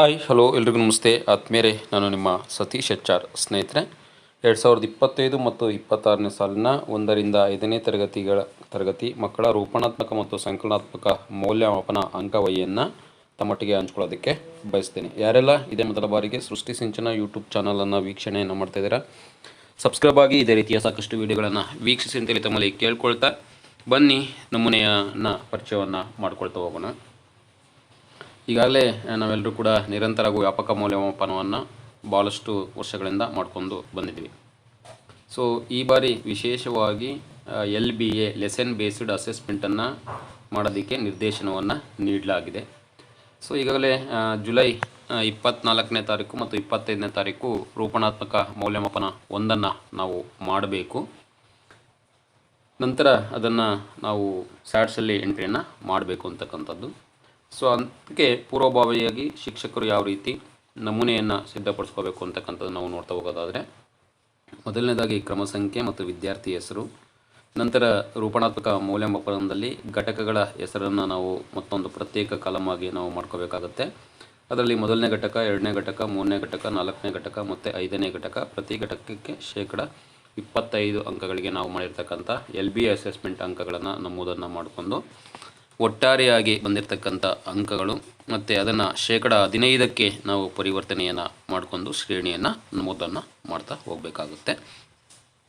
Hi hello ಎಲ್ರಿಗೂ ನಮಸ್ತೆ. ಆತ್ಮೇರೆ ನಾನು ನಿಮ್ಮ ಸತೀಶ್ ಎಚ್ಚಾರ್ ಸ್ನೇಹಿತರೆ. ಎರಡು ಸಾವಿರದ ಇಪ್ಪತ್ತೈದು ಮತ್ತು ಇಪ್ಪತ್ತಾರನೇ ಸಾಲಿನ ಒಂದರಿಂದ ಐದನೇ ತರಗತಿಗಳ, ತರಗತಿ ಮಕ್ಕಳ ರೂಪಣಾತ್ಮಕ ಮತ್ತು ಸಂಕಲನಾತ್ಮಕ ಮೌಲ್ಯಮಾಪನ ಅಂಕವಹಿಯನ್ನು ತಮ್ಮೊಟ್ಟಿಗೆ ಹಂಚ್ಕೊಳ್ಳೋದಕ್ಕೆ ಬಯಸ್ತೇನೆ. ಯಾರೆಲ್ಲ ಇದೇ ಮೊದಲ ಬಾರಿಗೆ ಸೃಷ್ಟಿ ಸಿಂಚನ ಯೂಟ್ಯೂಬ್ ಚಾನಲನ್ನು ವೀಕ್ಷಣೆಯನ್ನು ಮಾಡ್ತಾ ಇದ್ದೀರಾ, ಸಬ್ಸ್ಕ್ರೈಬ್ ಆಗಿ ಇದೇ ರೀತಿಯ ಸಾಕಷ್ಟು ವಿಡಿಯೋಗಳನ್ನು ವೀಕ್ಷಿಸಿ ಅಂತೇಳಿ ತಮ್ಮಲ್ಲಿ ಕೇಳ್ಕೊಳ್ತಾ ಬನ್ನಿ. ನಮೂನೆಯನ್ನು ಪರಿಚಯವನ್ನು ಮಾಡ್ಕೊಳ್ತಾ ಹೋಗೋಣ. ಈಗಾಗಲೇ ನಾವೆಲ್ಲರೂ ಕೂಡ ನಿರಂತರ ಹಾಗೂ ವ್ಯಾಪಕ ಮೌಲ್ಯಮಾಪನವನ್ನು ಭಾಳಷ್ಟು ವರ್ಷಗಳಿಂದ ಮಾಡ್ಕೊಂಡು ಬಂದಿದ್ದೀವಿ. ಸೊ ಈ ಬಾರಿ ವಿಶೇಷವಾಗಿ L B A lesson based ಅಸೆಸ್ಮೆಂಟನ್ನು ಮಾಡೋದಕ್ಕೆ ನಿರ್ದೇಶನವನ್ನು ನೀಡಲಾಗಿದೆ. ಸೊ ಈಗಾಗಲೇ ಜುಲೈ ಆ, ಇಪ್ಪತ್ನಾಲ್ಕನೇ ತಾರೀಕು ಮತ್ತು ಇಪ್ಪತ್ತೈದನೇ ತಾರೀಕು ರೂಪಣಾತ್ಮಕ ಮೌಲ್ಯಮಾಪನ ಒಂದನ್ನು ನಾವು ಮಾಡಬೇಕು. ನಂತರ ಅದನ್ನು ನಾವು ಸ್ಯಾಟ್ಸಲ್ಲಿ ಎಂಟ್ರಿಯನ್ನು ಮಾಡಬೇಕು ಅಂತಕ್ಕಂಥದ್ದು. ಸೊ ಅದಕ್ಕೆ ಪೂರ್ವಭಾವಿಯಾಗಿ ಶಿಕ್ಷಕರು ಯಾವ ರೀತಿ ನಮೂನೆಯನ್ನು ಸಿದ್ಧಪಡಿಸ್ಕೋಬೇಕು ಅಂತಕ್ಕಂಥದ್ದು ನಾವು ನೋಡ್ತಾ ಹೋಗೋದಾದರೆ, ಮೊದಲನೇದಾಗಿ ಕ್ರಮ ಸಂಖ್ಯೆ ಮತ್ತು ವಿದ್ಯಾರ್ಥಿ ಹೆಸರು, ನಂತರ ರೂಪಣಾತ್ಮಕ ಮೌಲ್ಯಮಾಪನದಲ್ಲಿ ಘಟಕಗಳ ಹೆಸರನ್ನು ನಾವು ಮತ್ತೊಂದು ಪ್ರತ್ಯೇಕ ಕಾಲಮ್ ಆಗಿ ನಾವು ಮಾಡ್ಕೋಬೇಕಾಗತ್ತೆ. ಅದರಲ್ಲಿ ಮೊದಲನೇ ಘಟಕ, ಎರಡನೇ ಘಟಕ, ಮೂರನೇ ಘಟಕ, ನಾಲ್ಕನೇ ಘಟಕ ಮತ್ತು ಐದನೇ ಘಟಕ, ಪ್ರತಿ ಘಟಕಕ್ಕೆ ಶೇಕಡ ಇಪ್ಪತ್ತೈದು ಅಂಕಗಳಿಗೆ ನಾವು ಮಾಡಿರ್ತಕ್ಕಂಥ ಎಲ್ ಬಿ ಅಸೆಸ್ಮೆಂಟ್ ಅಂಕಗಳನ್ನು ನಮೂದನ್ನು ಮಾಡಿಕೊಂಡು ಒಟ್ಟಾರೆಯಾಗಿ ಬಂದಿರತಕ್ಕಂಥ ಅಂಕಗಳು ಮತ್ತು ಅದನ್ನು ಶೇಕಡ ಹದಿನೈದಕ್ಕೆ ನಾವು ಪರಿವರ್ತನೆಯನ್ನು ಮಾಡಿಕೊಂಡು ಶ್ರೇಣಿಯನ್ನು ನಮೂದನ್ನು ಮಾಡ್ತಾ ಹೋಗಬೇಕಾಗುತ್ತೆ.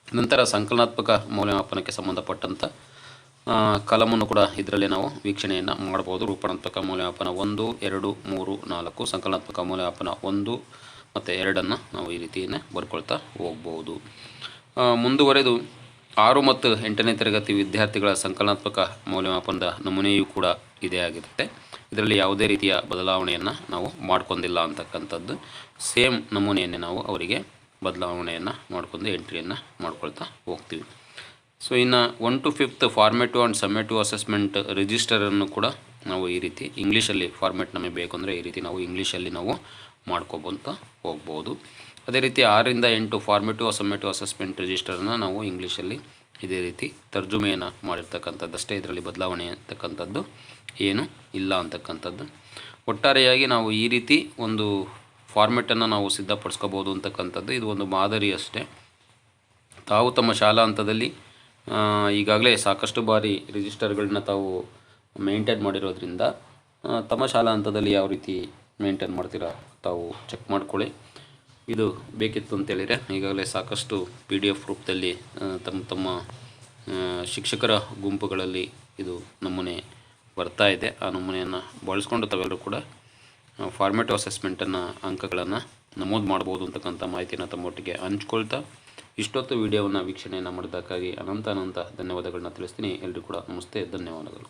ನಂತರ ಸಂಕಲನಾತ್ಮಕ ಮೌಲ್ಯಮಾಪನಕ್ಕೆ ಸಂಬಂಧಪಟ್ಟಂಥ ಕಲಮನ್ನು ಕೂಡ ಇದರಲ್ಲಿ ನಾವು ವೀಕ್ಷಣೆಯನ್ನು ಮಾಡ್ಬೋದು. ರೂಪಣಾತ್ಮಕ ಮೌಲ್ಯಮಾಪನ ಒಂದು, ಎರಡು, ಮೂರು, ನಾಲ್ಕು, ಸಂಕಲನಾತ್ಮಕ ಮೌಲ್ಯಮಾಪನ ಒಂದು ಮತ್ತು ಎರಡನ್ನು ನಾವು ಈ ರೀತಿಯೇ ಬರ್ಕೊಳ್ತಾ ಹೋಗ್ಬೋದು. ಮುಂದುವರೆದು ಆರು ಮತ್ತು ಎಂಟನೇ ತರಗತಿ ವಿದ್ಯಾರ್ಥಿಗಳ ಸಂಕಲನಾತ್ಮಕ ಮೌಲ್ಯಮಾಪನದ ನಮೂನೆಯೂ ಕೂಡ ಇದೇ ಆಗಿರುತ್ತೆ. ಇದರಲ್ಲಿ ಯಾವುದೇ ರೀತಿಯ ಬದಲಾವಣೆಯನ್ನು ನಾವು ಮಾಡ್ಕೊಂಡಿಲ್ಲ ಅಂತಕ್ಕಂಥದ್ದು. ಸೇಮ್ ನಮೂನೆಯನ್ನೇ ನಾವು ಅವರಿಗೆ ಬದಲಾವಣೆಯನ್ನು ಮಾಡ್ಕೊಂಡು ಎಂಟ್ರಿಯನ್ನು ಮಾಡ್ಕೊಳ್ತಾ ಹೋಗ್ತೀವಿ. ಸೊ ಇನ್ನು one to fifth formative and summative assessment ರಿಜಿಸ್ಟರನ್ನು ಕೂಡ ನಾವು ಈ ರೀತಿ ಇಂಗ್ಲೀಷಲ್ಲಿ ಫಾರ್ಮೆಟ್ ನಮಗೆ ಬೇಕು ಅಂದರೆ ಈ ರೀತಿ ನಾವು ಇಂಗ್ಲೀಷಲ್ಲಿ ನಾವು ಮಾಡ್ಕೊಬಂತ ಹೋಗ್ಬೋದು. ಅದೇ ರೀತಿ ಆರರಿಂದ ಎಂಟು ಫಾರ್ಮೇಟಿವ್ ಸಮ್ಮೇಟಿವ್ ಅಸೆಸ್ಮೆಂಟ್ ರಿಜಿಸ್ಟರನ್ನು ನಾವು ಇಂಗ್ಲೀಷಲ್ಲಿ ಇದೇ ರೀತಿ ತರ್ಜುಮೆಯನ್ನು ಮಾಡಿರ್ತಕ್ಕಂಥದ್ದಷ್ಟೇ. ಇದರಲ್ಲಿ ಬದಲಾವಣೆ ಅಂತಕ್ಕಂಥದ್ದು ಏನು ಇಲ್ಲ ಅಂತಕ್ಕಂಥದ್ದು. ಒಟ್ಟಾರೆಯಾಗಿ ನಾವು ಈ ರೀತಿ ಒಂದು ಫಾರ್ಮೆಟನ್ನು ನಾವು ಸಿದ್ಧಪಡಿಸ್ಕೋಬೋದು ಅಂತಕ್ಕಂಥದ್ದು ಇದು ಒಂದು ಮಾದರಿ ಅಷ್ಟೇ. ತಾವು ತಮ್ಮ ಶಾಲಾ ಹಂತದಲ್ಲಿ ಈಗಾಗಲೇ ಸಾಕಷ್ಟು ಬಾರಿ ರಿಜಿಸ್ಟರ್ಗಳನ್ನ ತಾವು ಮೇಂಟೈನ್ ಮಾಡಿರೋದ್ರಿಂದ ತಮ್ಮ ಶಾಲಾ ಹಂತದಲ್ಲಿ ಯಾವ ರೀತಿ ಮೇಂಟೈನ್ ಮಾಡ್ತೀರಾ ತಾವು ಚೆಕ್ ಮಾಡ್ಕೊಳ್ಳಿ. ಇದು ಬೇಕಿತ್ತು ಅಂತೇಳಿದರೆ ಈಗಾಗಲೇ ಸಾಕಷ್ಟು ಪಿ ಡಿ ಎಫ್ ರೂಪದಲ್ಲಿ ತಮ್ಮ ತಮ್ಮ ಶಿಕ್ಷಕರ ಗುಂಪುಗಳಲ್ಲಿ ಇದು ನಮೂನೆ ಬರ್ತಾ ಇದೆ. ಆ ನಮೂನೆಯನ್ನು ಬಳಸ್ಕೊಂಡು ತಾವೆಲ್ಲರೂ ಕೂಡ ಫಾರ್ಮೇಟ್ ಅಸೆಸ್ಮೆಂಟನ್ನು ಅಂಕಗಳನ್ನು ನಮೂದು ಮಾಡ್ಬೋದು ಅಂತಕ್ಕಂಥ ಮಾಹಿತಿಯನ್ನು ತಮ್ಮೊಟ್ಟಿಗೆ ಹಂಚ್ಕೊಳ್ತಾ ಇಷ್ಟೊತ್ತು ವಿಡಿಯೋವನ್ನು ವೀಕ್ಷಣೆಯನ್ನು ಮಾಡಿದ್ದಕ್ಕಾಗಿ ಅನಂತ ಅನಂತ ಧನ್ಯವಾದಗಳನ್ನ ತಿಳಿಸ್ತೀನಿ. ಎಲ್ಲರೂ ಕೂಡ ನಮಸ್ತೆ, ಧನ್ಯವಾದಗಳು.